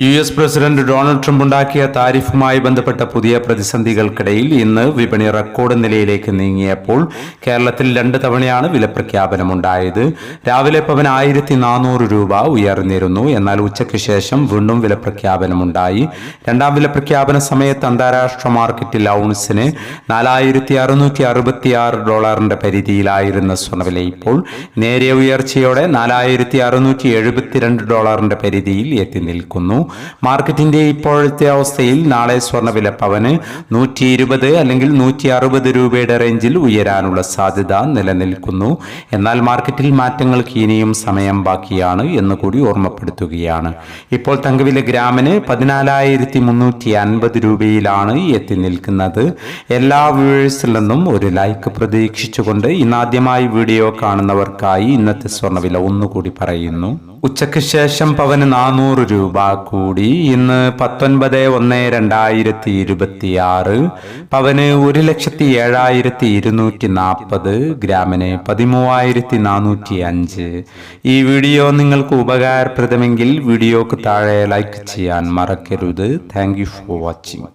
U S president Donald Trump ഉണ്ടാക്കിയ താരിഫുമായി ബന്ധപ്പെട്ട പുതിയ പ്രതിസന്ധികൾക്കിടയിൽ ഇന്ന് വിപണി റെക്കോർഡ് നിലയിലേക്ക് നീങ്ങിയപ്പോൾ കേരളത്തിൽ രണ്ട് തവണയാണ് വിലപ്രഖ്യാപനമുണ്ടായത്. രാവിലെ പവൻ ആയിരത്തി നാനൂറ് രൂപ ഉയർന്നിരുന്നു. എന്നാൽ ഉച്ചയ്ക്ക് ശേഷം വീണ്ടും വിലപ്രഖ്യാപനമുണ്ടായി. രണ്ടാം വിലപ്രഖ്യാപന സമയത്ത് അന്താരാഷ്ട്ര മാർക്കറ്റിൽ ഔൺസിന് നാലായിരത്തി അറുന്നൂറ്റി ഡോളറിന്റെ പരിധിയിലായിരുന്ന സ്വർണവില ഇപ്പോൾ നേരിയ ഉയർച്ചയോടെ നാലായിരത്തി അറുന്നൂറ്റി എഴുപത്തിരണ്ട് ഡോളറിന്റെ പരിധിയിൽ എത്തി നിൽക്കുന്നു. മാർക്കറ്റിന്റെ ഇപ്പോഴത്തെ അവസ്ഥയിൽ നാളെ സ്വർണവില പവന് നൂറ്റി ഇരുപത് അല്ലെങ്കിൽ നൂറ്റി അറുപത് രൂപയുടെ റേഞ്ചിൽ ഉയരാനുള്ള സാധ്യത നിലനിൽക്കുന്നു. എന്നാൽ മാർക്കറ്റിൽ മാറ്റങ്ങൾക്ക് ഇനിയും സമയം ബാക്കിയാണ് എന്ന് കൂടി ഓർമ്മപ്പെടുത്തുകയാണ്. ഇപ്പോൾ തങ്കവില ഗ്രാമിന് പതിനാലായിരത്തി മുന്നൂറ്റി അൻപത് രൂപയിലാണ് എത്തി നിൽക്കുന്നത്. എല്ലാ വ്യൂവേഴ്സിൽ നിന്നും ഒരു ലൈക്ക് പ്രതീക്ഷിച്ചുകൊണ്ട് ഇന്നാദ്യമായി വീഡിയോ കാണുന്നവർക്കായി ഇന്നത്തെ സ്വർണവില ഒന്നുകൂടി പറയുന്നു. ഉച്ചയ്ക്ക് ശേഷം പവന് നാനൂറ് രൂപ കൂടി. ഇന്ന് പത്തൊൻപത് ഒന്ന് രണ്ടായിരത്തി ഇരുപത്തി ആറ് പവന് ഒരു ലക്ഷത്തി ഏഴായിരത്തി ഇരുന്നൂറ്റി നാൽപ്പത് ഗ്രാമിന് പതിമൂവായിരത്തി നാനൂറ്റി അഞ്ച്. ഈ വീഡിയോ നിങ്ങൾക്ക് ഉപകാരപ്രദമെങ്കിൽ വീഡിയോക്ക് താഴെ ലൈക്ക് ചെയ്യാൻ മറക്കരുത്. Thank for watching